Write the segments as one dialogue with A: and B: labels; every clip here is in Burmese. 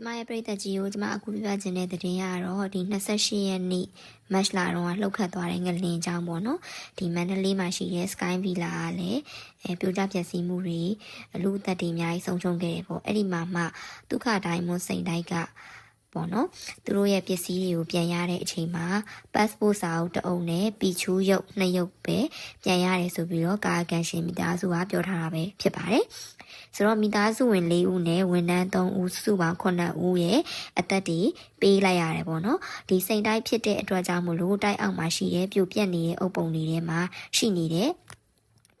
A: ကျမရဲ့ပရိသတ်ကြီးကိုကျမအခုပြပြခြင်းတဲ့သတင်းကတော့ဒီ28ရက်နေ့မတ်လတုန်းကလှုပ်ခတ်သွားတဲ့ငလင်အကြောင်းပေါ့နော်ဒီမန္တလေးမှာရှိတဲ့ Sky Villa ကလည်းအဲပြိုကျပျက်စီးမှုတွေအလူအသက်တွေအများကြီးဆုံးရှုံးခဲ့တယ်ပေါ့အဲ့ဒီမှာမှဒုက္ခတိုင်းမွန်စိန်တိုက်က ပေါ့နော်သူတို့ရဲ့ပစ္စည်းတွေကိုပြန်ရတဲ့အချိန်မှာ passport စာအုပ်တစ်အုပ်နဲ့ပီချူးရုပ်နှစ်ရုပ်ပဲပြန်ရတယ်ဆိုပြီးတော့ကာယကံရှင်မိသားစုကပြောထားတာပဲဖြစ်ပါတယ်ဆိုတော့မိသားစုဝင်၄ဦးနဲ့ဝန်ထမ်း3ဦးစုပေါင်း9ဦးရဲ့အသက်တွေပေးလိုက်ရတယ်ပေါ့နော်ဒီစိန်တိုက်ဖြစ်တဲ့အတွက်ကြောင့်မလို့တိုက်အောက်မှာရှိတဲ့ပြိုပြက်နေတဲ့အုပ်ပုံတွေထဲမှာရှိနေတဲ့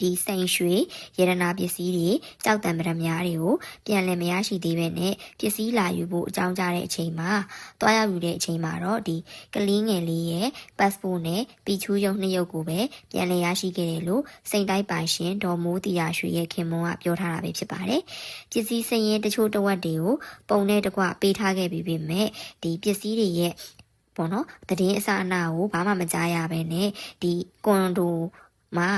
A: ဒီစိန်ရွှေရတနာပစ္စည်းတွေကြောက်တံပရမများတွေကိုပြန်လည်မရရှိသေးပဲနဲ့ပစ္စည်းလာယူဖို့အကြောင်းကြားတဲ့အချိန်မှာတွားရောက်ယူတဲ့အချိန်မှာတော့ဒီကလေးငယ်လေးရဲ့ passport နဲ့ပီချူးရုံနှစ်ရုပ်ကိုပဲပြန်လည်ရရှိခဲ့တယ်လို့စိန်တိုက်ပိုင်ရှင်ဒေါ်မိုးတီယာရွှေရဲ့ခင်မွန်းကပြောထားတာပဲဖြစ်ပါတယ်ပစ္စည်းစရင်တချို့တစ်ဝက်တွေကိုပုံနဲ့တကွပေးထားခဲ့ပြီးပြီမဲ့ဒီပစ္စည်းတွေရဲ့ပေါ့နော်တည်င်းအစအနာကိုဘာမှမကြားရဘဲနဲ့ဒီကွန်ဒို မှာ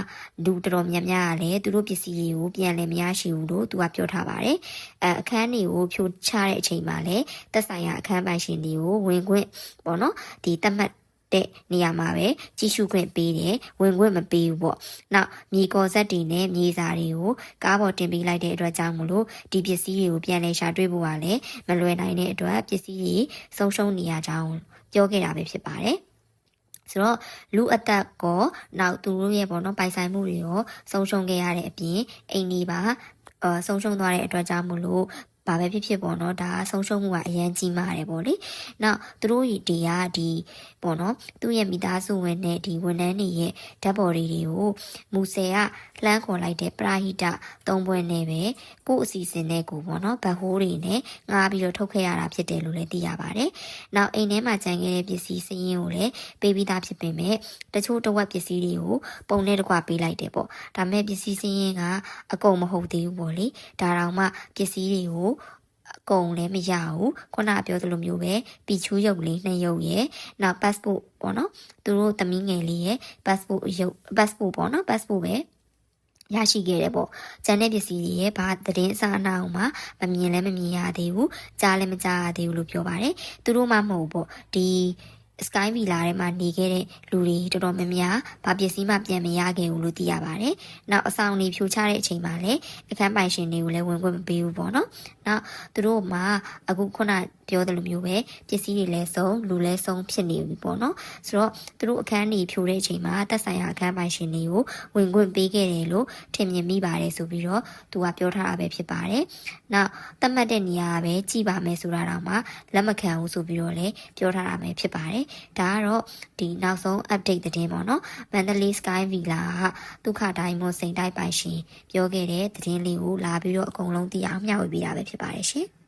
A: လူတော်တော်များများကလည်းသူတို့ပစ္စည်းတွေကိုပြန်လည်မရရှိဘူးလို့သူကပြောထားပါတယ်အဲအခန်းတွေကိုဖြိုချတဲ့အချိန်မှာလည်းသက်ဆိုင်ရာအခန်းပိုင်ရှင်တွေကိုဝင်ခွင့်ပေါ့နော်ဒီတတ်မှတ်တဲ့နေရာမှာပဲကြီးစုခွင့်ပေးတယ်ဝင်ခွင့်မပေးဘူးပေါ့နောက်မြေကော်ဆက်တွေနဲ့မြေစာတွေကိုကားပေါ်တင်ပေးလိုက်တဲ့အတွက်ကြောင့်မလို့ဒီပစ္စည်းတွေကိုပြန်လည်ရှာတွေ့ဖို့ကလည်းမလွယ်နိုင်တဲ့အတွက်ပစ္စည်းတွေဆုံးရှုံးနေရကြောင်းပြောခဲ့တာပဲဖြစ်ပါတယ် ဆိုတော့လူအသက်ကောနောက်သူတို့ရဲ့ပေါ့နော်ပိုင်ဆိုင်မှုတွေရောဆုံးရှုံးခဲ့ရတဲ့အပြင်အိမ်ဒီပါအဆုံးရှုံးသွားတဲ့အတွက်ကြောင့်မလို့ ဘာပဲဖြစ်ဖြစ်ပေါ့နော်ဒါဆုံးရှုံးမှုကအရန်ကြီးမားတယ်ပေါ့လေနောက်သူတို့ဒီကဒီပေါ့နော်သူ့ရဲ့မိသားစုဝင်နဲ့ဒီဝန်ထမ်းတွေရဲ့ဓာတ်ပေါ်တွေကိုမူဆယ်ကလှမ်းခေါ်လိုက်တဲ့ပရာဟိတသုံးပွဲနဲ့ပဲကို့အစီအစဉ်နဲ့ကိုပေါ့နော်ဗတ်ဟိုးတွေနဲ့ငားပြီးတော့ထုတ်ခဲ့ရတာဖြစ်တယ်လို့လည်းသိရပါတယ်နောက်အိမ်ထဲမှာကြံခဲ့တဲ့ပစ္စည်းစည်ရင်းကိုလည်းပေးပြီးသားဖြစ်ပေမဲ့တချို့တဝက်ပစ္စည်းတွေကိုပုံနဲ့တကွပေးလိုက်တယ်ပေါ့ဒါမဲ့ပစ္စည်းစည်ရင်းကအကုန်မဟုတ်သေးဘူးပေါ့လေဒါတောင်မှပစ္စည်းတွေကိုအ ကုန်လည်းမရဘူးခုနပြောသလိုမျိုးပဲပီချူးရုပ်လေးနှစ်ရုပ်ရယ်နောက် passport ပေါ့နော်သူတို့သမီးငယ်လေးရယ် passport ရုပ် passport ပေါ့နော် passport ပဲရရှိခဲ့တယ်ပေါ့။ကျန်တဲ့ပစ္စည်းတွေရဲ့ဘာသတင်းအစအနအောင်မှမမြင်လည်းမမြင်ရသေးဘူး။ကြားလည်းမကြားရသေးဘူးလို့ပြောပါတယ်။သူတို့မှမဟုတ်ပေါ့။ဒီ Sky Villa ထဲမှာနေခဲ့တဲ့လူတွေတော်တော်များများဘာပစ္စည်းမှပြန်မရခဲ့ဘူးလို့သိရပါတယ်။နောက်အဆောင်တွေဖြိုချတဲ့အချိန်မှာလည်းအခန်းပိုင်ရှင်တွေကိုလည်းဝင်ခွင့်မပေးဘူးပေါ့နော်။နောက်သူတို့မှအခုခုနပြောသလိုမျိုးပဲပစ္စည်းတွေလည်းစုံလူလည်းစုံဖြစ်နေပြီပေါ့နော်။ဆိုတော့သူတို့အခန်းတွေဖြိုတဲ့အချိန်မှာသက်ဆိုင်ရာအခန်းပိုင်ရှင်တွေကိုဝင်ခွင့်ပေးခဲ့တယ်လို့ထင်မြင်မိပါတယ်ဆိုပြီးတော့သူကပြောထားတာပဲဖြစ်ပါတယ်။နောက်သတ်မှတ်တဲ့နေရာကပဲကြည်ပါမယ်ဆိုတာတော့မှလက်မခံဘူးဆိုပြီးတော့လည်းပြောထားတာပဲဖြစ်ပါတယ်။ဒါကတော့ဒီနောက်ဆုံး update သတင်းပေါ့နော်။မန္တလေး Sky Villa ကဒုက္ခတိုင်းမွန်စိန်တိုက်ပိုင်ရှင်ပြောခဲ့တဲ့သတင်းလေးကိုလာပြီးတော့အကုန်လုံးသိအောင်မျှဝေပေးတာပဲဖြစ်ပါတယ်ရှင်။